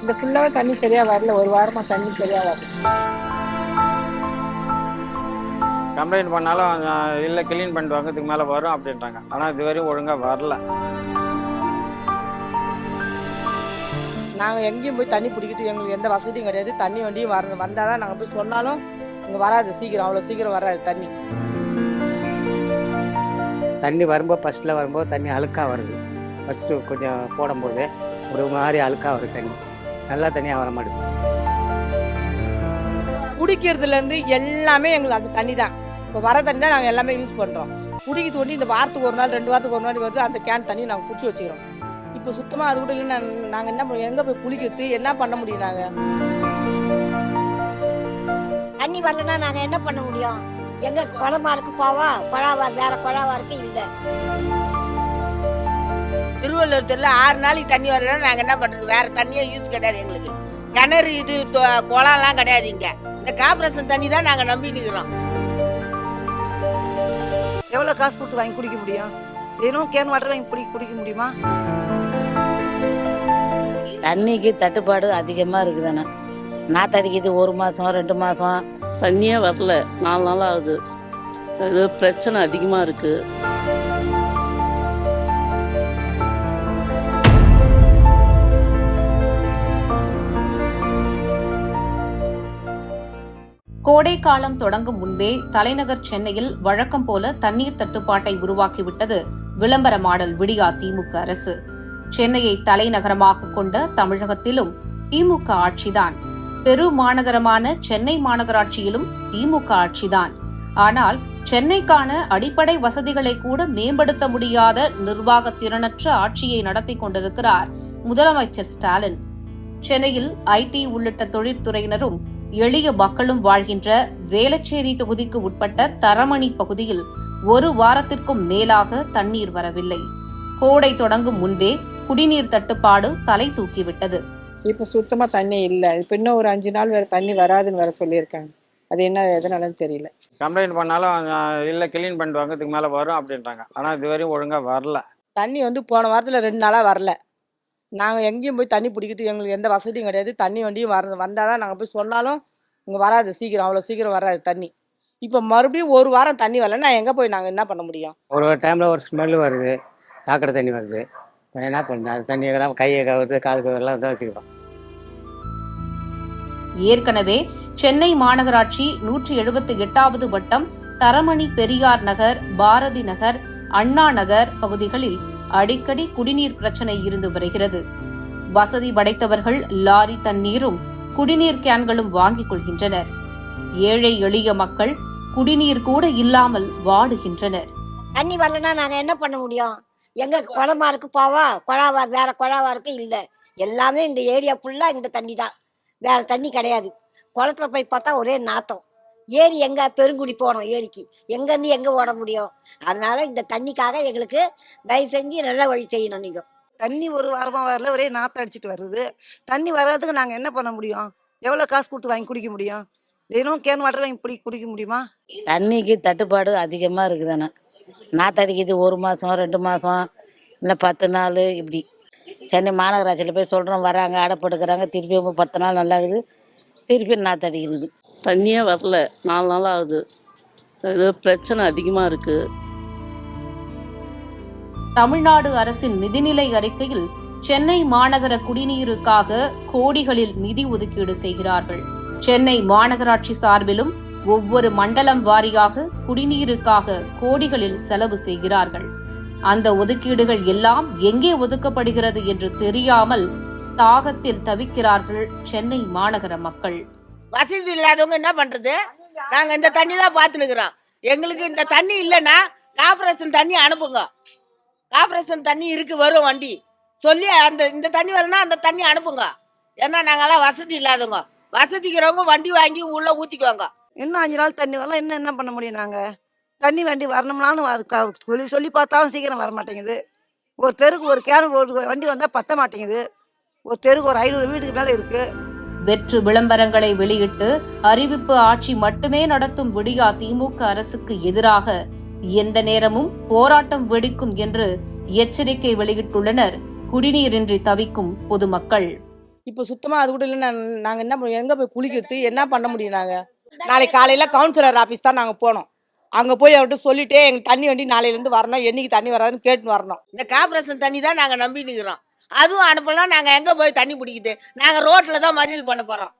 இந்த ஃபுல்லாவே தண்ணி சரியா வரல. ஒரு வாரமா தண்ணி சரியா வரல. கம்ப்ளைண்ட் பண்ணாலும் இல்லை க்ளீன் பண்ணிட்டு வாங்க இதுக்கு மேலே வரும் அப்படின்றாங்க. ஆனால் இதுவரையும் ஒழுங்காக வரல. நாங்கள் எங்கேயும் போய் தண்ணி பிடிக்கிறது எங்களுக்கு எந்த வசதியும் கிடையாது. தண்ணி வண்டியும் வர வந்தால் தான் நாங்கள் போய் சொன்னாலும் இங்கே வராது. சீக்கிரம் அவ்வளோ சீக்கிரம் வராது தண்ணி. தண்ணி வரும்போது ஃபஸ்ட்டில் வரும்போது தண்ணி அழுக்காக வருது. ஃபஸ்ட்டு கொஞ்சம் போடும்போது ஒரு மாதிரி அழுக்காக வருது தண்ணி. நல்லா தண்ணியாக வர மாட்டேங்குது குடிக்கிறதுலேருந்து எல்லாமே எங்களுக்கு அந்த தண்ணி தான் இப்போ வர தண்ணி தான் நாங்கள் எல்லாமே யூஸ் பண்ணுறோம் குடிக்க தோண்டி இந்த வாரத்துக்கு ஒரு நாள் ரெண்டு வாரத்துக்கு ஒரு நாள் வருது அந்த கேன் தண்ணி நாங்கள் குடிச்சு வச்சுக்கிறோம். இப்போ சுத்தமாக அது கூட இல்லை நாங்கள் என்ன பண்ணுவோம் எங்கே போய் குளிக்கிறது? என்ன பண்ண முடியும் நாங்கள் தண்ணி வரலன்னா நாங்க என்ன பண்ண முடியும்? எங்க குளமா இருக்கு போவா? குழாவா? வேற குழாவா இருக்கு? இல்ல. திருவள்ளூர் தெருல ஆறு நாளைக்கு தண்ணி வரலன்னா நாங்க என்ன பண்றது? வேற தண்ணியே யூஸ் கிடையாது எங்களுக்கு. கிணறு இது குளம்லாம் கிடையாது இங்க. இந்த கார்பரேஷன் தண்ணி தான் நாங்க நம்பி நிக்கிறோம். எவ்வளோ காசு கொடுத்து வாங்கி குடிக்க முடியும்? தினம் கேன் வாட்டர் வாங்கி குடி குடிக்க முடியுமா? தண்ணிக்கு தட்டுப்பாடு அதிகமாக இருக்குதுண்ணா. நாத்தடிக்குது ஒரு மாதம் ரெண்டு மாதம் தண்ணியே வரல. நாலு நாள் ஆகுது. இது பிரச்சனை அதிகமாக இருக்குது கோடைக்காலம் தொடங்கும் முன்பே தலைநகர் சென்னையில் வழக்கம் போல தண்ணீர் தட்டுப்பாட்டை உருவாக்கிவிட்டது விளம்பர மாடல் விடியா திமுக அரசு. சென்னையை தலைநகரமாக கொண்ட தமிழகத்திலும் திமுக ஆட்சிதான். பெரு மாநகரமான சென்னை மாநகராட்சியிலும் திமுக ஆட்சிதான். ஆனால் சென்னைக்கான அடிப்படை வசதிகளை கூட மேம்படுத்த முடியாத நிர்வாக திறனற்ற ஆட்சியை நடத்தி கொண்டிருக்கிறார் முதலமைச்சர் ஸ்டாலின். சென்னையில் ஐடி உள்ளிட்ட தொழிற்துறையினரும் எளிய மக்களும் வாழ்கின்ற வேளச்சேரி தொகுதிக்கு உட்பட்ட தரமணி பகுதியில் ஒரு வாரத்திற்கும் மேலாக தண்ணீர் வரவில்லை. கோடை தொடங்கும் முன்பே குடிநீர் தட்டுப்பாடு தலை தூக்கிவிட்டது. இப்ப சுத்தமா தண்ணி இல்ல. இப்ப இன்னும் ஒரு அஞ்சு நாள் வேற தண்ணி வராதுன்னு வேற சொல்லியிருக்காங்க. அது என்ன எதனாலன்னு தெரியல. கம்ப்ளைண்ட் பண்ணாலும் இல்லை க்ளீன் பண்ணிட்டு வாங்க இதுக்கு மேலே வரும் அப்படின்றாங்க. ஆனால் இதுவரையும் ஒழுங்காக வரல. தண்ணி வந்து போன வாரத்தில் ரெண்டு நாளாக வரல. நாங்கள் எங்கேயும் போய் தண்ணி பிடிக்கிறது எங்களுக்கு எந்த வசதியும் கிடையாது. தண்ணி வண்டியும் வர வந்தால் தான் நாங்கள் போய் சொன்னாலும் இங்கே வராது சீக்கிரம். அவ்வளோ சீக்கிரம் வராது தண்ணி. இப்போ மறுபடியும் ஒரு வாரம் தண்ணி வரலன்னா எங்கே போய் நாங்கள் என்ன பண்ண முடியும்? ஒரு ஒரு டைமில் ஒரு ஸ்மெல் வருது சாக்கடை தண்ணி வருது. என்ன பண்ணுறது அது தண்ணியெல்லாம் கையை கவுது கால் கவுதெல்லாம் தான் வச்சுக்கிறோம். ஏற்கனவே சென்னை மாநகராட்சி நூற்றி எழுபத்தி எட்டாவது வட்டம் தரமணி பெரியார் நகர் பாரதி நகர் அண்ணா நகர் பகுதிகளில் அடிக்கடி குடிநீர் பிரச்சனை இருந்து வருகிறது. வசதி படைத்தவர்கள் லாரி தண்ணீரும் குடிநீர் கேன்களும் வாங்கிக் கொள்கின்றனர். ஏழை எளிய மக்கள் குடிநீர் கூட இல்லாமல் வாடுகின்றனர். தண்ணி வரலன்னா நாங்க என்ன பண்ண முடியும்? எங்க குளமா இருக்கு பாவா? குழாவா வேற குழாவா இருக்கு? இல்ல. எல்லாமே இந்த ஏரியா ஃபுல்லா இந்த தண்ணி தான் வேற தண்ணி கிடையாது. குளத்துல போய் பார்த்தா ஒரே நாத்தம். ஏரி எங்க பெருங்குடி போனோம் ஏரிக்கு. எங்கேருந்து எங்க ஓட முடியும்? அதனால இந்த தண்ணிக்காக எங்களுக்கு தயவு செஞ்சு நல்ல வழி செய்யணும் நீங்க. தண்ணி ஒரு வாரமா வரல ஒரே நாத்தம் அடிச்சிட்டு வருது. தண்ணி வராதுக்கு நாங்க என்ன பண்ண முடியும்? எவ்வளோ காசு கொடுத்து வாங்கி குடிக்க முடியும்? தினம் கேன் வாட்டர் வாங்கி குடி குடிக்க முடியுமா? தண்ணிக்கு தட்டுப்பாடு அதிகமாக இருக்குதுண்ணா நாத்தடிக்குது ஒரு மாதம் ரெண்டு மாதம் இல்லை பத்து நாள் இப்படி. சென்னை மாநகராட்சியில் போய் சொல்கிறோம் வராங்க அடைப்படுக்கிறாங்க திருப்பி பத்து நாள் நல்லா திருப்பி நாத்தடிக்கிறது தண்ணியே வரல. நாலு நாள் ஆகுது. இது பிரச்சனை அதிகமாக இருக்குது தமிழ்நாடு அரசின் நிதிநிலை அறிக்கையில் சென்னை மாநகர குடிநீருக்காக கோடிகளில் நிதி ஒதுக்கீடு செய்கிறார்கள். சென்னை மாநகராட்சி சார்பிலும் ஒவ்வொரு மண்டலம் வாரியாக குடிநீருக்காக கோடிகளில் செலவு செய்கிறார்கள். அந்த ஒதுக்கீடுகள் எல்லாம் எங்கே ஒதுக்கப்படுகிறது என்று தெரியாமல் தாகத்தில் தவிக்கிறார்கள் சென்னை மாநகர மக்கள். வசதி இல்லாதவங்க என்ன பண்றது? நாங்க இந்த தண்ணி தான் பார்த்துனுக்குறோம் எங்களுக்கு இந்த தண்ணி இல்லைன்னா கார்பரேஷன் தண்ணி அனுப்புங்க. கார்பரேஷன் தண்ணி இருக்கு வரும் வண்டி. சொல்லி அந்த இந்த தண்ணி வரணும்னா அந்த தண்ணி அனுப்புங்க. ஏன்னா நாங்கெல்லாம் வசதி இல்லாதவங்க. வசதிக்கிறவங்க வண்டி வாங்கி உள்ள ஊத்திக்குவாங்க. இன்னும் அஞ்சு நாள் தண்ணி வரலாம். இன்னும் என்ன பண்ண முடியும் நாங்க? தண்ணி வண்டி வரணும்னாலும் சொல்லி சொல்லி பார்த்தாலும் சீக்கிரம் வர மாட்டேங்குது ஒரு தெருக்கு ஒரு கேன் ஒரு வண்டி வந்தால் பத்த மாட்டேங்குது. ஒரு தெருக்கு ஒரு ஐநூறு வீட்டுக்கு மேலே இருக்கு. வெற்று விளம்பரங்களை வெளியிட்டு அறிவிப்பு ஆட்சி மட்டுமே நடத்தும் விடியா திமுக அரசுக்கு எதிராக எந்த நேரமும் போராட்டம் வெடிக்கும் என்று எச்சரிக்கை வெளியிட்டுள்ளனர். குடிநீரின்றி தவிக்கும் பொதுமக்கள். இப்போ சுத்தமாக அது கூட இல்லைன்னா நாங்கள் என்ன பண்ணுவோம் எங்கே போய் குளிக்கிறது என்ன பண்ண முடியும் நாங்கள் நாளைக்கு காலையில் கவுன்சிலர் ஆஃபீஸ் தான் நாங்கள் போனோம். அங்கே போய் அவர்கிட்ட சொல்லிட்டு எங்கள் தண்ணி வண்டி நாளையிலேருந்து வரணும் என்னைக்கு தண்ணி வராதுன்னு கேட்டுன்னு வரணும். இந்த கார்பரேஷன் தண்ணி தான் நாங்கள் நம்பி நிற்கிறோம் அதுவும் அனுப்பலாம் நாங்கள் எங்கே போய் தண்ணி பிடிக்குது? நாங்கள் ரோட்டில் தான் மறியல் பண்ண போகிறோம்